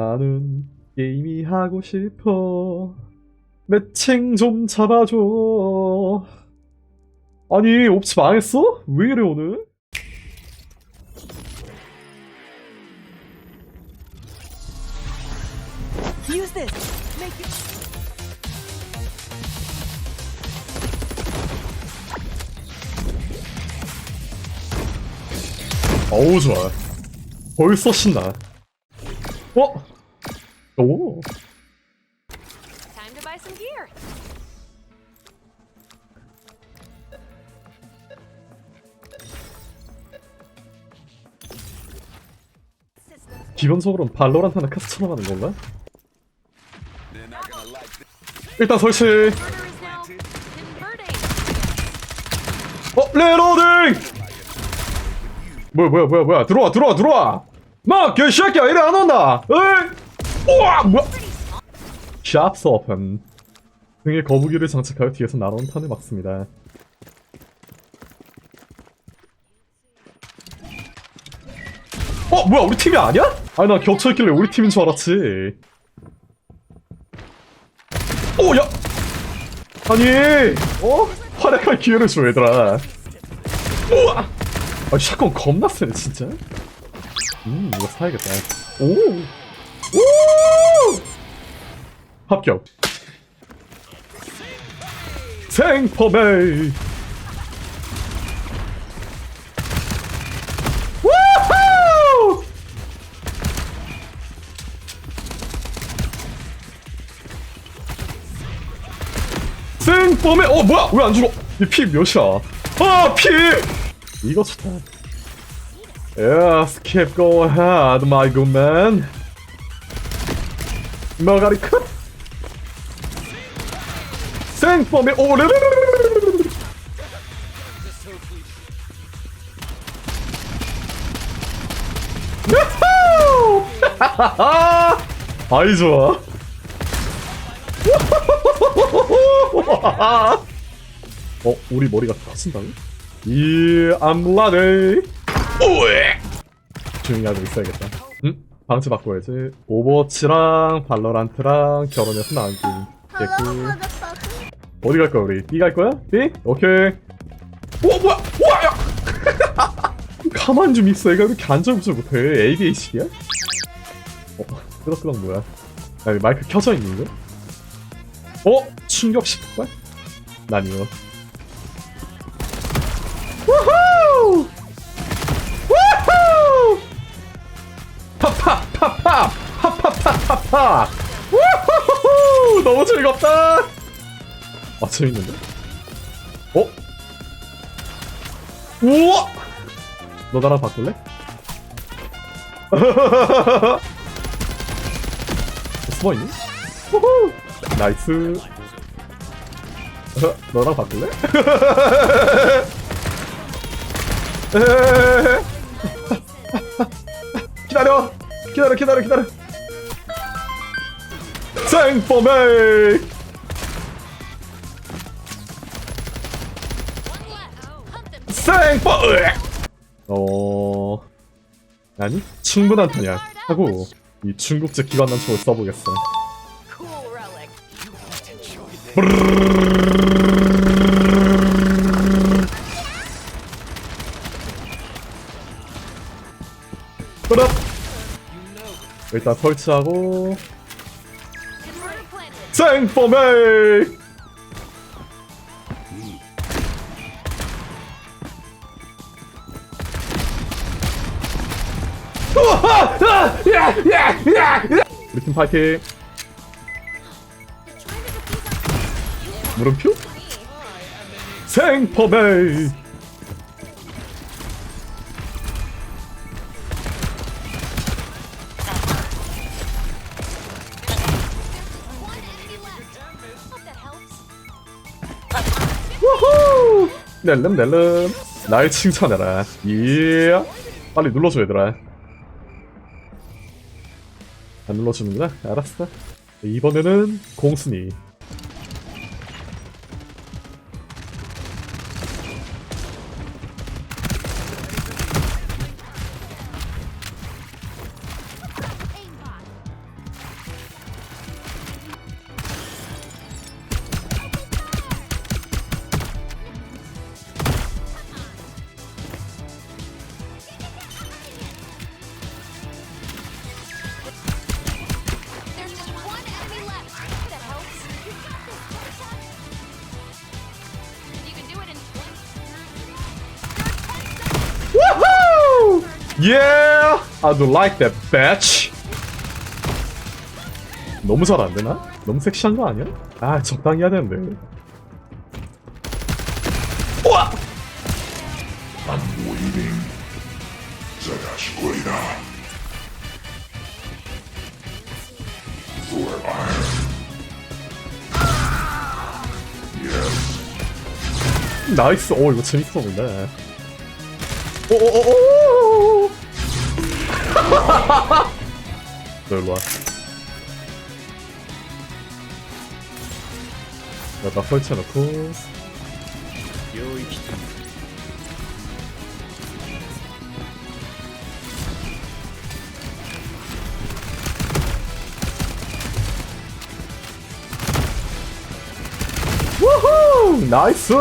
나는 게임이 하고 싶어. 매칭 좀 잡아줘. 아니, 옵치 망했어? 왜 이래, 오늘? 어우, 좋아. 벌써 신나. 어? 오. Time to buy some gear. 기본적으로는 발로란트나 카스처럼 하는 건가? 일단 설치. order is now converting. 어, 레로딩! 뭐야, 뭐야, 뭐야, 뭐야. 들어와, 들어와, 들어와! 막, 개새끼야, 이래 안 온다! 에이! 우와, 뭐야! 샵스 오픈. 등에 거북이를 장착하여 뒤에서 날아온 탄을 막습니다. 어, 뭐야, 우리 팀이 아니야? 아니, 나 겹쳐있길래 우리 팀인 줄 알았지. 오, 야! 아니, 어? 활약할 기회를 줘, 얘들아. 우와! 아, 샷건 겁나 세네, 진짜. 음, 이거 사야겠다. 오! 오! 합격. 생포메이! 우후! 어, 뭐야! 왜 안 죽어? 이 피 몇이야? 아, 피! 이거 좋다. Yes, keep go ahead, my good man. 머가리 컷. 생범의 오르르르르르르르. 야호! 아이 좋아. 어, 우리 머리가 터진다고? 이. 오에! 조용히 하고 있어야겠다. 응? 방치 바꿔야지. 오버워치랑 발로란트랑 결혼해서 나온 게임. 됐고. 어디 갈 거야, 우리? B 갈 거야? B? 오케이. 오, 뭐야! 우와, 야! 가만 좀 있어. 얘가 왜 이렇게 안절부절 못해? ADHD야? 어, 끄덕끄덕 뭐야? 야, 마이크 켜져 있는 거? 어? 충격 10발? 난 이거. 아 재밌는데? 어? 우와! 너 나랑 바꿀래? 숨어있니? 우후! 나이스 어, 너랑 바꿀래? 기다려 기다려 기다려 기다려 생포메 생포 어 아니 충분한 탄약 하고 이 중국제 써보겠어 Cool relic. 끌어 일단 설치하고. 생포메이 우리 팀 파이팅 물음표? helps. 우후! 낼름 낼름 날 칭찬해라 예 빨리 눌러줘 얘들아 안 눌러주는구나. 알았어. 이번에는 공순이 Yeah, I do like that bitch. 너무 잘 안 되나? 너무 섹시한 거 아니야? 아 적당히 해야 되는데. 우와! 나이스. 오 이거 재밌어 보인다. 오오오오. 너 일로 와. 여기다 설치해놓고. 우후! 나이스!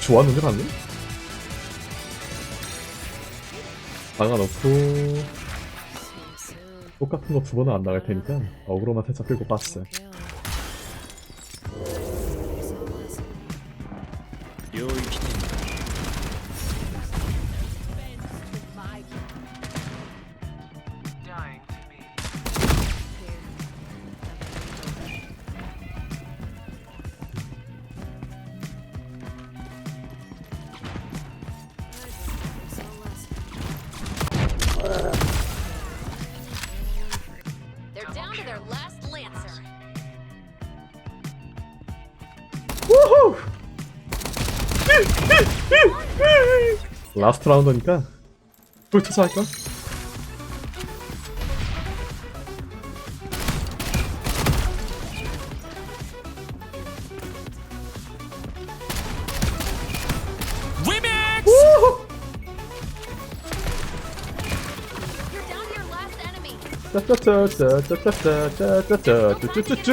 좋았는데, 방금? 박아놓고. 똑같은 거 두 번은 안 나갈 테니까, 어그로만 살짝 끌고. They're 우후! 라스트 라운드니까, last enemy. 짜짜짜짜짜짜짜짜짜짜짜쭈쭈쭈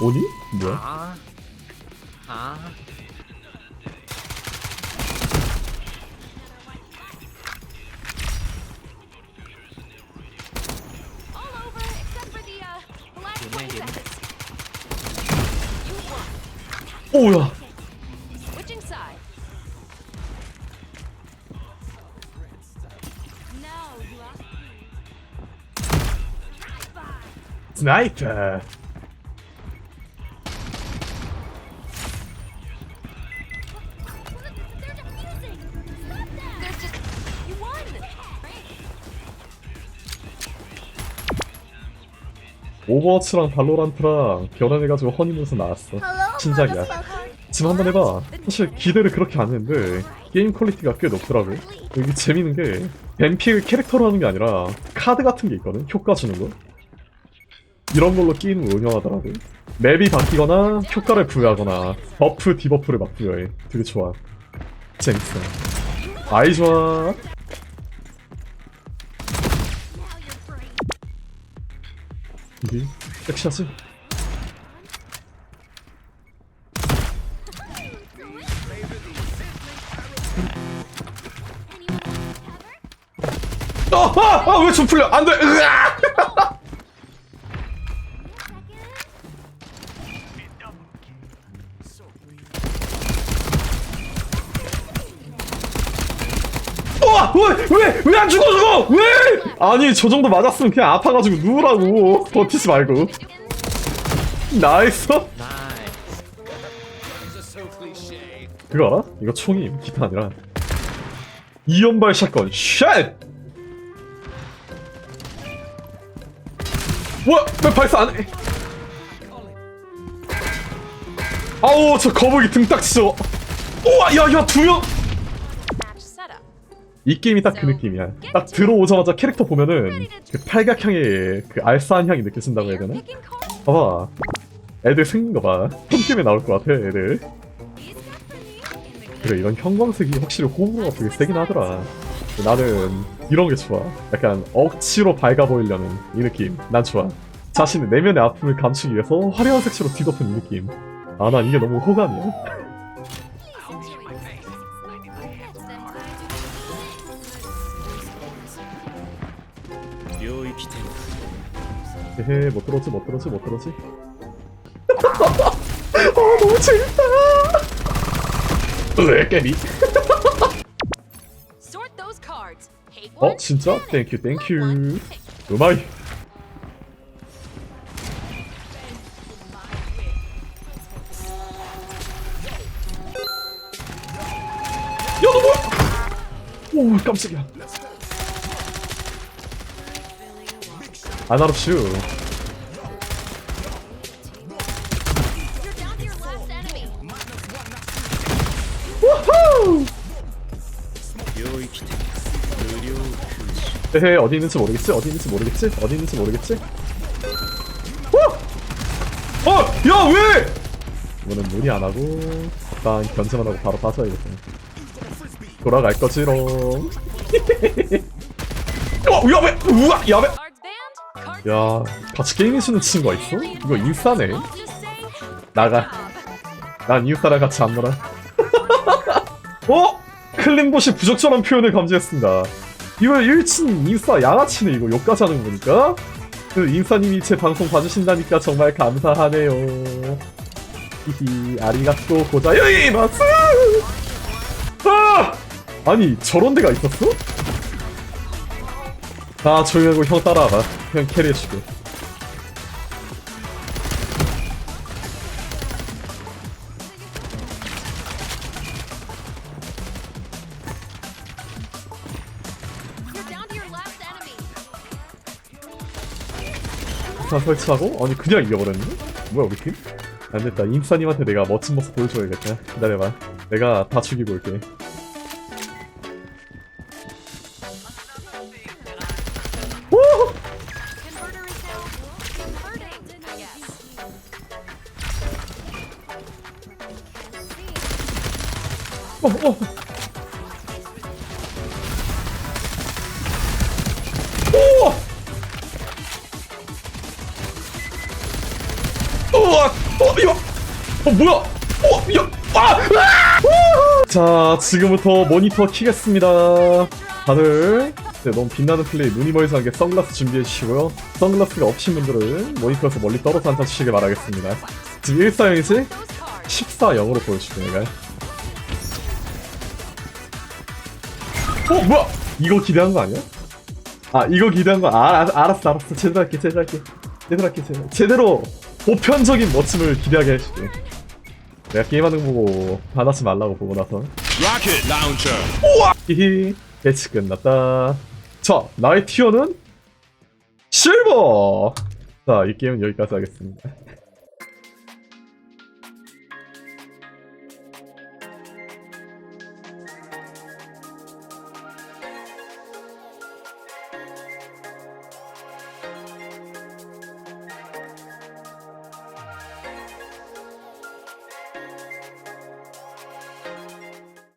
오니? 뭐야? 啊啊！ All over except for the uh the last Good 20 night, David. seconds. 오야 Switching side. Now you are. 스나이퍼 오버워치랑 발로란트랑 결혼해가지고 허니문에서 나왔어. 신작이야. 지금 한번 해봐. 사실 기대를 그렇게 안 했는데 게임 퀄리티가 꽤 높더라고. 여기 재밌는 게 뱀픽을 캐릭터로 하는 게 아니라 카드 같은 게 있거든 효과 주는 거. 이런 걸로 게임을 운영하더라고. 맵이 바뀌거나 효과를 부여하거나 버프 디버프를 막 부여해. 되게 좋아. 재밌어. 아이 좋아 이게 백샷을 어허! 어, 어, 어 왜좀 풀려? 안 돼! 으악! 왜! 왜! 왜 안 죽어 저거! 왜! 아니 저 정도 맞았으면 그냥 아파가지고 누우라고 버티지 말고 나이스。 그거 알아? 이거 총이 기타 아니라 이연발 샷건 쉣! 와! 왜 발사 안 해? 아우 저 거북이 등딱지 저거 우와 야야 두명. 이 게임이 딱 그 느낌이야 딱 들어오자마자 캐릭터 보면은 그 팔각향의 그 알싸한 향이 느껴진다고 해야 되나? Picking cards. 봐봐 애들 생긴 거봐 홈게임에 나올 것 같아 애들 그래 이런 형광색이 확실히 호불호가 되게 세긴 하더라 나는 이런 게 좋아. 약간 억지로 밝아 보이려는 이 느낌. 난 좋아. 자신의 내면의 아픔을 감추기 위해서 화려한 색채로 뒤덮은 이 느낌. 아, 난 이게 너무 호감이야. 헤헤, 못 들었지, 못 들었지, 못 들었지. 어, 너무 재밌다. 으, 깨비. Sort those cards. Hate 어, 진짜? panic. 땡큐, 땡큐. Love one, pick. 음아이. 야, 너 뭐야? 오, 깜짝이야. Enemy. 우후! 헤헤, 어디 있는지 모르겠지? 어디 있는지 모르겠지? 어디 있는지 모르겠지? 어! 어! 야, 왜! 이거는 무리 안 하고, 일단 견제만 하고 바로 빠져야겠다. 돌아갈 거지롱. 어, 야매! 우와, 야매! 야, 같이 게임해주는 친구가 있어? 이거 인싸네. 나가. 난 인싸랑 같이 안 놀아. 어? 클린봇이 부적절한 표현을 감지했습니다. 이거 일친 인싸 양아치네 이거 욕까지 하는 거니까. 그 인싸님이 제 방송 봐주신다니까 정말 감사하네요. 히히 아리가또 고자요이 마스. 아! 아니 저런 데가 있었어? 다 조용하고 형 따라와봐. Last enemy. 다 설치하고 아니 그냥 이겨버렸네? 뭐야 우리 팀? 안됐다 임사님한테 내가 멋진 모습 보여줘야겠다 기다려봐 내가 다 죽이고 올게 어, 어. 어, 뭐야! 어, 야! 아! 아! 자, 지금부터 모니터 키겠습니다. 다들 네, 너무 빛나는 플레이 눈이 멀지 않게 선글라스 준비해 주시고요. 선글라스가 없신 분들은 모니터에서 멀리 떨어져 앉아 주시길 바라겠습니다. 지금 1사형이지? Those cards. 14-0으로 보여줄게 내가 어 뭐야? 이거 기대한 거 아니야? 아 이거 기대한 거 아, 아, 알았어 알았어. 제대로 할게 제대로 할게. 제대로 할게 제대로. 제대로 보편적인 멋짐을 기대하게 해줄게. 내가 게임하는 거 보고 반하지 말라고 보고 나서. Rocket launcher. 히히 배치 끝났다. 자 나의 티어는 실버! 자 이 게임은 여기까지 하겠습니다